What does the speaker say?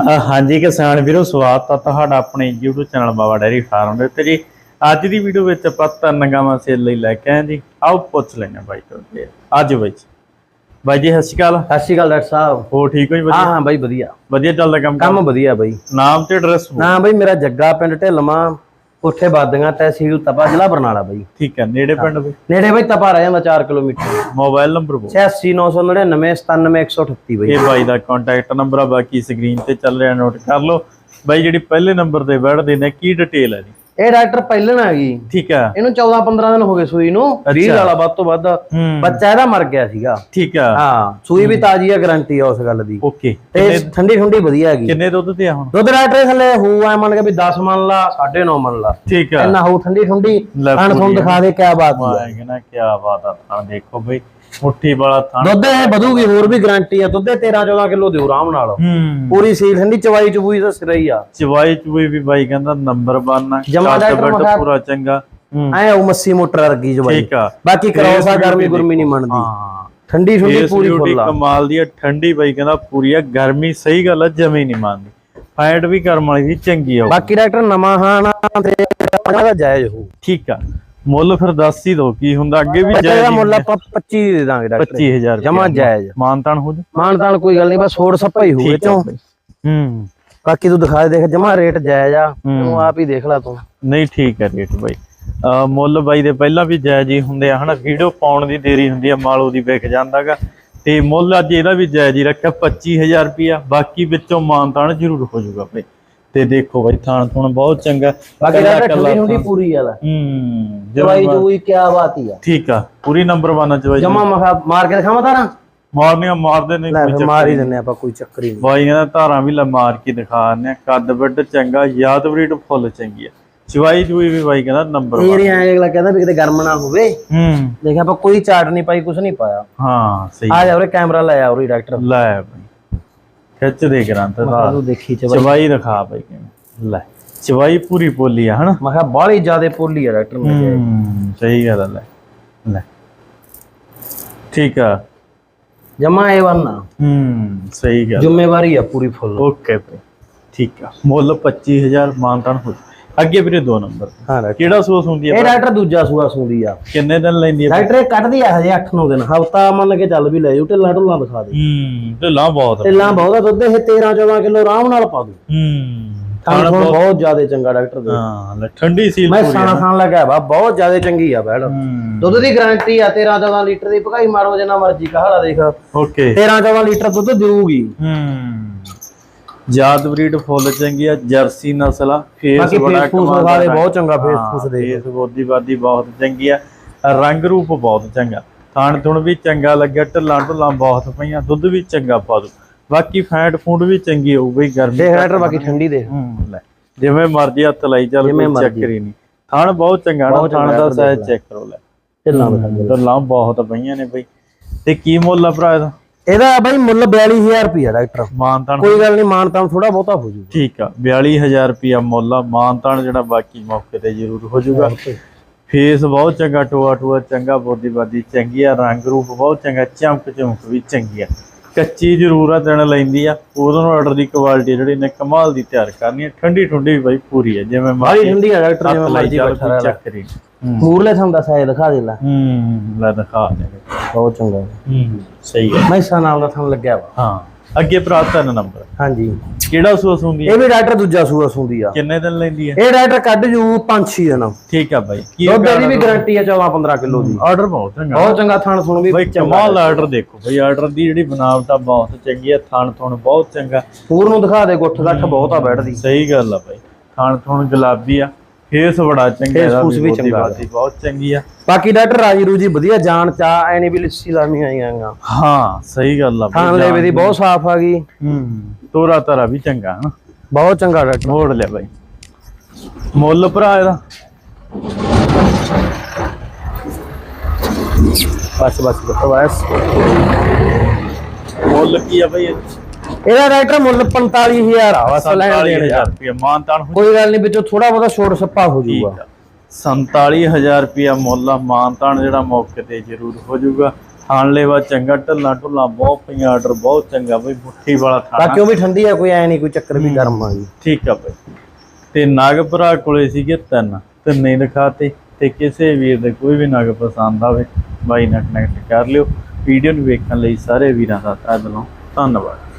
ਹਾਂਜੀ ਕਿਸਾਨ ਵੀਰੋ ਸਵਾਗਤ ਹੈ ਤੁਹਾਡਾ ਆਪਣੇ YouTube channel Baba dairy farm ਦੇ ਉੱਤੇ ਜੀ। ਅੱਜ ਦੀ ਵੀਡੀਓ ਵਿੱਚ ਆਪਾਂ ਤਿੰਨ ਗਾਵਾਂ ਸੇਲ ਲਈ ਲੈ ਕੇ ਆਏ ਜੀ। ਆਓ ਪੁੱਛ ਲੈਣਾ ਬਾਈ ਤੋਂ ਅੱਜ ਬਾਈ। ਬਾਈ ਜੀ ਸਤਿ ਸ਼੍ਰੀ ਅਕਾਲ। ਸਤਿ ਸ਼੍ਰੀ ਅਕਾਲ ਡਾਕਟਰ ਸਾਹਿਬ। ਹੋ ਠੀਕ ਹੋ ਜੀ ਹਾਂ ਹਾਂ ਬਾਈ ਵਧੀਆ। ਵਧੀਆ ਚੱਲਦਾ ਕੰਮ ਕੰਮ ਵਧੀਆ ਬਾਈ। ਨਾਮ ਤੇ ਐਡਰੈਸ ਨਾ ਬਾਈ ਮੇਰਾ ਜੱਗਾ ਪਿੰਡ ਢਿਲਮਾ ਕੋਠੇ ਬਾਦੀਆਂ ਤਹਿਸੀਲ ਤਪਾ ਜ਼ਿਲ੍ਹਾ ਬਰਨਾਲਾ ਬਾਈ। ਠੀਕ ਹੈ ਨੇੜੇ ਪਿੰਡ ਬਾਈ ਨੇੜੇ ਬਾਈ ਤਪਾ ਰਹਿ ਜਾਂਦਾ 4 ਕਿਲੋਮੀਟਰ। ਮੋਬਾਈਲ ਨੰਬਰ ਬੋ 86999 97138 ਬਾਈ। ਇਹ ਬਾਈ ਦਾ ਕੰਟੈਕਟ ਨੰਬਰ ਆ ਬਾਕੀ ਸਕਰੀਨ ਤੇ ਚੱਲ ਰਿਹਾ ਨੋਟ ਕਰ ਲਓ। ਬਾਈ ਜਿਹੜੀ ਪਹਿਲੇ ਨੰਬਰ ਤੇ ਬੈਠਦੇ ਨੇ ਕੀ ਡਿਟੇਲ ਹੈ ਜੀ? ਇਹ ਡਾਕਟਰ ਪਹਿਲਣ ਆ ਗਈ। ਠੀਕ ਹੈ ਇਹਨੂੰ 14 15 ਦਿਨ ਹੋ ਗਏ ਸੂਈ ਨੂੰ। 20 ਵਾਲਾ ਵੱਧ ਤੋਂ ਵੱਧ ਬੱਚਾ ਇਹਦਾ ਮਰ ਗਿਆ ਸੀਗਾ। ਠੀਕ ਹੈ ਹਾਂ ਸੂਈ ਵੀ ਤਾਜ਼ੀ ਆ ਗਾਰੰਟੀ ਆ ਉਸ ਗੱਲ ਦੀ। ਓਕੇ। ਤੇ ਠੰਡੀ ਠੰਡੀ ਵਧੀਆ ਹੈਗੀ। ਕਿੰਨੇ ਦੁੱਧ ਤੇ ਆ ਹੁਣ? ਦੁੱਧ ਡਾਕਟਰ ਥੱਲੇ ਹੋ ਆ ਮੰਨ ਕੇ ਵੀ 10 ਮੰਨ ਲਾ 9.5 ਮੰਨ ਲਾ। ਠੀਕ ਹੈ ਇੰਨਾ ਹੋ ਠੰਡੀ ਠੰਡੀ। ਖਾਣ ਤੁਹਾਨੂੰ ਦਿਖਾ ਦੇ ਕਿਆ ਬਾਤ ਹੈ ਮੈਂ ਕਹਿੰਦਾ ਕੀ ਬਾਤ ਆ। ਦੇਖੋ ਬਈ ਮੁੱਠੀ ਵਾਲਾ ਥਾਂ ਦੁੱਧ ਇਹ ਵਧੂਗੀ ਹੋਰ ਵੀ ਗਾਰੰਟੀ ਆ। ਦੁੱਧ 13 14 ਕਿਲੋ ਦਿਓ ਆਰਾਮ ਨਾਲ। ਹੂੰ। ਪੂਰੀ ਸੀਲ ਠੰਡੀ ਚਵਾਈ ਚਬੂਈ ਦਾ ਸਿਰ ਹੀ ਆ। ਚਵਾਈ ਚੁਈ ਵੀ ਬਾਈ ਕਹਿੰਦਾ ਨੰਬਰ 1 ਆ। ਜਮਾਂ ਕੱਦ ਡਾਕਟਰ ਵੱਡ ਮਖਾ- ਪੂਰਾ ਚੰਗਾ। ਹੂੰ। ਐ ਉਹ ਮੱਸੀ ਮੋਟਰ ਵਰਗੀ ਚਵਾਈ। ਠੀਕ ਆ। ਬਾਕੀ ਕਰੌਸ ਗਰਮੀ ਨਹੀਂ ਮੰਨਦੀ ਹਾਂ। ਠੰਡੀ ਠੰਡੀ ਪੂਰੀ ਫੁੱਲ ਕਮਾਲ ਦੀ ਆ। ਠੰਡੀ ਬਾਈ ਕਹਿੰਦਾ ਪੂਰੀ ਆ। ਗਰਮੀ ਸਹੀ ਗੱਲ ਆ ਜਮੇ ਨਹੀਂ ਮੰਨਦੀ। ਫੈਟ ਵੀ ਕਰਮ ਵਾਲੀ ਦੀ ਚੰਗੀ ਆ। ਬਾਕੀ ਡਾਕਟਰ ਨਵਾਂ ਹਾਣਾ ਤੇ ਜਾਇਜ਼ ਹੋ ਠੀਕ ਆ। ਮੁੱਲ ਫਿਰ ਦੱਸ ਹੀ ਦੋ ਕੀ ਹੁੰਦਾ ਅੱਗੇ ਵੀ ਜਾਇਜ਼ ਮੁੱਲ ਆਪਾਂ 25 ਦੇ ਦਾਂਗੇ ਡਾਕਟਰ 25000 ਜਮਾ ਜਾਇਜ਼। ਮਾਨਤਾਨ ਹੋ ਜਾ ਮਾਨ ਤਾਨ ਕੋਈ ਗੱਲ ਨਹੀਂ ਬਸ ਹੋਰ ਸੱਪਾ ਹੀ ਚੋਂ ਬਾਈ। ਹੂੰ। ਬਾਕੀ ਤੂੰ ਦਿਖਾ ਦੇ ਦੇਖ ਜਮਾ ਰੇਟ ਜਾਇਜ਼ ਆ। ਤੂੰ ਆਪ ਹੀ ਦੇਖ ਲੈ ਤੂੰ। ਨਹੀਂ ਠੀਕ ਹੈ ਰੇਟ ਬਾਈ। ਮੁੱਲ ਬਾਈ ਦੇ ਪਹਿਲਾਂ ਵੀ ਜਾਇਜ਼ ਹੀ ਹੁੰਦੇ ਆ ਹਨਾ। ਵੀਡੀਓ ਪਾਉਣ ਦੀ ਦੇਰੀ ਹੁੰਦੀ ਆ ਮਾਲੋ ਦੀ ਵਿਕ ਜਾਂਦਾਗਾ ਤੇ ਮੁੱਲ ਅੱਜ ਇਹਦਾ ਵੀ ਜਾਇਜ਼ ਹੀ ਰੱਖਿਆ 25000 ਰੁਪਿਆ ਬਾਕੀ ਵਿੱਚੋਂ ਮਾਨਤਾਨ ਜ਼ਰੂਰ ਹੋ ਜਾਊਗਾ ਬਾਈ। ਤੇ ਦੇਖੋ ਬਾਈ ਥਾਣ ਥੁਣ ਬਹੁਤ ਚੰਗਾ। ਬਾਕੀ ਕੱਲਾ ਠੰਡੀ ਠੰਡੀ ਪੂਰੀ ਆ ਹੂੰ ਜਮਾ ਜੂਈ ਕਿਆ ਬਾਤ ਹੀ ਆ। ਠੀਕ ਆ ਪੂਰੀ ਨੰਬਰ 1 ਚ ਬਾਈ ਜਮਾ ਮਖਾ ਮਾਰ ਕੇ ਦਿਖਾਵਾਂ ਤਾਰਾਂ? ਮਾਰਨੀਆਂ ਮਾਰਦੇ ਨੇ ਲੈ ਕੋਈ ਫਿਰ ਮਾਰ ਹੀ ਦਿੰਨੇ ਆਪਾਂ ਕੋਈ ਚੱਕਰ ਹੀ ਨਹੀਂ। ਬਾਈ ਕਹਿੰਦਾ ਧਾਰਾਂ ਵੀ ਲੈ ਮਾਰ ਕੇ ਦਿਖਾ ਦਿੰਦੇ ਆ। ਕੱਦ ਵੱਡ ਚੰਗਾ ਯਾਦ ਬਰੀਡ ਫੁੱਲ ਚੰਗੀ ਆ। ਚਵਾਈ ਚੂਈ ਵੀ ਬਾਈ ਕਹਿੰਦਾ ਨੰਬਰ 1 ਇਹ ਐ ਅਗਲਾ ਕਹਿੰਦਾ ਵੀ ਕਿਤੇ ਗਰਮ ਨਾ ਹੋਵੇ। ਹੂੰ। ਦੇਖਿਆ ਆਪਾਂ ਕੋਈ ਚਾਟ ਨਹੀਂ ਪਾਈ ਕੁਛ ਨਹੀਂ ਪਾਇਆ। ਹਾਂ ਸਹੀ। ਆ ਜਾ ਉਰੇ ਕੈਮਰਾ ਲੈ ਆ ਉਰੇ ਡਾਕਟਰ। ਲੈ ਬਈ। ਖਿੱਚ ਦੇ ਗ੍ਰੰਥ ਦਾ ਦੇਖੀ ਚਵਾਈ ਦਿਖਾ ਬਈ ਕਿਵੇਂ। ਲੈ ਚਵਾਈ ਪੂਰੀ ਪੋਲੀ ਆ ਹਨਾ? ਮੈਂ ਕਿਹਾ ਬਾਹਲੀ ਜ਼ਿਆਦੇ ਪੋਲੀ ਆ ਡਾਕਟਰ। ਹੂੰ ਸਹੀ ਗੱਲ ਆ ਲੈ ਲੈ। ਠੀਕ ਆ। ਜਮਾ ਇਹ ਵੰਨਾ ਹੂੰ ਸਹੀ ਗੱਲ। ਜ਼ਿੰਮੇਵਾਰੀ ਆ ਪੂਰੀ ਫੁੱਲ। ਓਕੇ ਠੀਕ ਆ। ਮੁੱਲ 25000 ਮਾਨਤਾਨ ਹੋ ਅੱਗੇ ਵੀਰੇ ਦੋ ਨੰਬਰ। ਹਾਂ ਡਾਕਟਰ। ਕਿਹੜਾ ਸੋਸ ਹੁੰਦੀ ਇਹ ਆ ਡਾਕਟਰ ਦੂਜਾ ਸੂਆ ਸੁੰਦੀ ਆ। ਕਿੰਨੇ ਦਿਨ ਲੈਂਦੀ ਆ ਡਾਕਟਰ ਇਹ ਕੱਢਦੀ ਆ ਹਜੇ 8-9 ਦਿਨ। ਹਫਤਾ ਮੰਨ ਕੇ ਚੱਲ ਵੀ ਲੈ ਜੂ ਢਿੱਲਾ ਢੁੱਲਾ ਦਿਖਾ ਦੇ। ਹੂੰ ਢਿੱਲਾ ਬਹੁਤ ਆ। ਢਿੱਲਾ ਬਹੁਤਾ ਦੁੱਧ ਇਹ 13-14 ਕਿਲੋ ਆਰਾਮ ਨਾਲ ਪਾ ਦੂ ਹੂੰ ਖਾਣ ਖੂਣ ਬਹੁਤ ਜ਼ਿਆਦੇ ਚੰਗਾ ਡਾਕਟਰ ਦੇ। ਹਾਂ ਲੈ ਠੰਡੀ ਸੀਲ ਮੈਂ। ਸਾਣਾ ਖਾਣ ਲੱਗਾ ਵਾ ਬਹੁਤ ਜ਼ਿਆਦੇ ਚੰਗੀ ਆ ਬੈੜ ਹੂੰ। ਦੁੱਧ ਦੀ ਗਾਰੰਟੀ ਆ 13-14 ਲੀਟਰ ਦੀ। ਭਗਾਈ ਮਾਰੋ ਜਿੰਨਾ ਮਰਜ਼ੀ ਕਹਾੜਾ ਦੇਖ। ਓਕੇ। 13-14 ਲੀਟਰ ਦੁੱਧ ਦੇਊਗੀ। ਹੂੰ। ਜਾਤ ਬਰੀਡ ਫੁੱਲ ਚੰਗੀ ਆ ਜਰਸੀ ਨਸਲ ਆ ਫੇਸ ਬੜਾ ਕਮਾਲ ਦਾ ਦੇ। ਬਹੁਤ ਚੰਗਾ ਫੇਸ ਫੂਸ ਦੇ। ਫੇਸ ਬੋਦੀ ਬਾਦੀ ਬਹੁਤ ਚੰਗੀ ਆ ਰੰਗ ਰੂਪ ਬਹੁਤ ਚੰਗਾ। ਥਾਣ ਥੁਣ ਵੀ ਚੰਗਾ ਲੱਗਿਆ ਢੱਲਾਂ ਢੁੱਲਾਂ ਬਹੁਤ ਪਈਆਂ ਦੁੱਧ ਵੀ ਚੰਗਾ ਪਾ ਦੂ। ਬਾਕੀ ਫੈਟ ਫੂਡ ਵੀ ਚੰਗੀ ਹੋਊ ਬਈ ਗਰਮੀ ਦੇਖ ਡਾਕਟਰ ਬਾਕੀ ਠੰਡੀ ਦੇ ਜਿਵੇਂ ਮਰਜ਼ੀ ਹੱਥ ਲਾਈ ਚੱਲ ਕੋਈ। ਚੱਕਰ ਹੀ ਨਹੀਂ। ਥਾਣ ਬਹੁਤ ਚੰਗਾ ਨਾ ਥਾਣ ਦਾ ਦੇਖ ਚੈੱਕ ਕਰੋ ਲੈ। ਦੇ। ਢੱਲਾਂ ਬਹੁਤ ਪਈਆਂ ਨੇ ਬਈ। ਤੇ ਕੀ ਮੁੱਲ ਆ ਭਰਾ ਇਹਦਾ? ਇਹਦਾ ਬਾਈ ਮੁੱਲ 42000 ਰੁਪਿਆ ਡਾਕਟਰ। ਮਾਨਤਾਨ ਕੋਈ ਗੱਲ ਨਹੀਂ ਮਾਨਤਾਨ ਥੋੜਾ ਬਹੁਤਾ ਹੋ ਜੂ ਠੀਕ ਆ 42000 ਰੁਪਿਆ ਮੁੱਲ ਆ ਮਾਨਤਾਨ ਜਿਹੜਾ ਬਾਕੀ ਮੌਕੇ ਤੇ ਜ਼ਰੂਰ ਹੋ ਜਾਊਗਾ। ਫੇਸ ਬਹੁਤ ਚੰਗਾ ਟੋਆ ਟੋਆ ਚੰਗਾ ਬੋਦੀ ਬਾਦੀ ਚੰਗੀ ਆ ਰੰਗ ਰੂਪ ਬਹੁਤ ਚੰਗਾ ਚਮਕ ਚਮਕ ਵੀ ਚੰਗੀ ਆ। ਕੱਚੀ ਜ਼ਰੂਰ ਆ ਦਿਨ ਲੈਂਦੀ ਆ ਉਹਦੋਂ ਨੂੰ ਆਰਡਰ ਦੀ ਕੁਆਲਿਟੀ ਜਿਹੜੀ ਨੇ ਕਮਾਲ ਦੀ ਤਿਆਰ ਕਰਨੀ ਆ। ਠੰਡੀ ਠੰਡੀ ਵੀ ਬਾਈ ਪੂਰੀ ਆ ਜਿਵੇਂ ਮਰਜ਼ੀ ਠੰਡੀ ਆ ਡਾਕਟਰ ਜਿਵੇਂ ਮਰਜ਼ੀ ਬੈਠਾ ਰਹਿ। ਚੱਕਰ ਮੂਰਲੇ ਥਾਂ ਦਾ ਸਾਇ ਦਿਖਾ ਦੇ ਲੈ। ਹੂੰ ਲੈ ਦਿਖਾ ਦੇ। ਬਹੁਤ ਚੰਗਾ। ਹੂੰ ਸਹੀ ਹੈ। ਮੈਸਾਂ ਨਾਲ ਦਾ ਥਾਂ ਲੱਗਿਆ ਵਾ। ਹਾਂ ਅੱਗੇ ਭਰਾ ਤਿੰਨ ਨੰਬਰ। ਹਾਂਜੀ। ਕਿਹੜਾ ਹੁੰਦੀ ਹੈ? ਇਹ ਵੀ ਡਾਕਟਰ ਦੂਜਾ ਸੂਆ ਸੁੰਦੀ ਆ। ਕਿੰਨੇ ਦਿਨ ਲੈਂਦੀ ਹੈ? ਇਹ ਡਾਕਟਰ ਕੱਢ ਜੂ 5-6 ਦਿਨ। ਠੀਕ ਆ ਬਾਈ। ਦੁੱਧ ਦੀ ਵੀ ਗਾਰੰਟੀ ਆ 14-15 ਕਿਲੋ ਦੀ। ਆਰਡਰ ਬਹੁਤ ਚੰਗਾ। ਬਹੁਤ ਚੰਗਾ ਥਣ ਸੁਣ ਵੀ ਬਈ ਕਮਾਲ ਆਰਡਰ ਦੇਖੋ ਬਈ ਆਰਡਰ ਦੀ ਜਿਹੜੀ ਬਣਾਵਟ ਆ ਬਹੁਤ ਚੰਗੀ ਆ ਥਣ ਥਣ ਬਹੁਤ ਚੰਗਾ। ਪੂਰ ਨੂੰ ਦਿਖਾ ਦੇ ਗੁੱਠ ਗੱਠ ਬਹੁਤ ਆ ਬੈਠਦੀ ਸਹੀ ਗੱਲ ਆ ਬਈ ਥਣ ਥਣ ਗੁਲਾਬੀ ਆ। ਫੇਸ ਬੜਾ ਚੰਗਾ ਫੂਸ ਵੀ ਚੰਗਾ ਬਹੁਤ ਚੰਗੀ ਆ। ਬਾਕੀ ਡਾਕਟਰ ਰਾਜੀ ਰੂਜੀ ਵਧੀਆ ਜਾਣ ਚਾ ਐ ਨਹੀਂ ਵੀ ਲਿੱਸੀ ਲਾਮੀ ਆਈਆਂ ਹਾਂ ਸਹੀ ਗੱਲ ਆ ਬਈ, ਥਾਂ ਦੇ ਵੀ ਬਹੁਤ ਸਾਫ਼ ਆ ਗਈ। ਹੂੰ ਤੋਰਾ ਤਰਾ ਵੀ ਚੰਗਾ ਹਨਾ। ਬਹੁਤ ਚੰਗਾ ਡਾਕਟਰ। ਮੋੜ ਲਿਆ ਬਾਈ। ਮੁੱਲ ਭਰਾ ਇਹਦਾ। ਬਸ ਬਸ ਬਸ। ਮੁੱਲ ਕੀ ਆ ਬਾਈ ਇਹ? ਇਹਦਾ ਡਾਕਟਰ ਮੁੱਲ 45000 ਆ ਬਸ ਲੈਣ ਦੇਣ 47000 ਰੁਪਏ ਮਾਨਤਾਨ ਹੋ ਕੋਈ ਗੱਲ ਨਹੀਂ ਵਿੱਚੋਂ ਥੋੜਾ ਬਹੁਤਾ ਛੋਟ ਸੱਪਾ ਹੋ ਜਾਊਗਾ। ਆ। 47000 ਰੁਪਿਆ ਮੁੱਲ ਆ ਮਾਨਤਾਨ ਜਿਹੜਾ ਮੌਕੇ ਤੇ ਜ਼ਰੂਰ ਹੋ ਜਾਊਗਾ। ਥਾਣ ਲੈਵਾ ਚੰਗਾ ਢੱਲਾ ਢੁੱਲਾ ਬਹੁਤ ਪਈਆਂ ਆਰਡਰ ਬਹੁਤ ਚੰਗਾ ਬਈ ਮੁੱਠੀ ਵਾਲਾ ਥਾਣਾ ਬਾਕੀ ਉਹ ਵੀ ਠੰਡੀ ਆ ਕੋਈ ਐ ਨਹੀਂ ਕੋਈ ਚੱਕਰ ਵੀ ਗਰਮ ਆ ਜੀ। ਠੀਕ ਆ ਬਈ। ਤੇ ਨਾਗਪੁਰਾ ਕੋਲੇ ਸੀਗੇ ਤਿੰਨ ਤਿੰਨੇ ਦਿਖਾਤੇ ਤੇ ਕਿਸੇ ਵੀਰ ਦੇ ਕੋਈ ਵੀ ਨਗ ਪਸੰਦ ਆਵੇ ਬਾਈ ਨਾਲ ਕਨੈਕਟ ਕਰ ਲਿਓ। ਵੀਡੀਓ ਨੂੰ ਵੇਖਣ ਲਈ ਸਾਰੇ ਵੀਰਾਂ ਦਾ ਤਹਿ ਦਿਲੋਂ ਧੰਨਵਾਦ।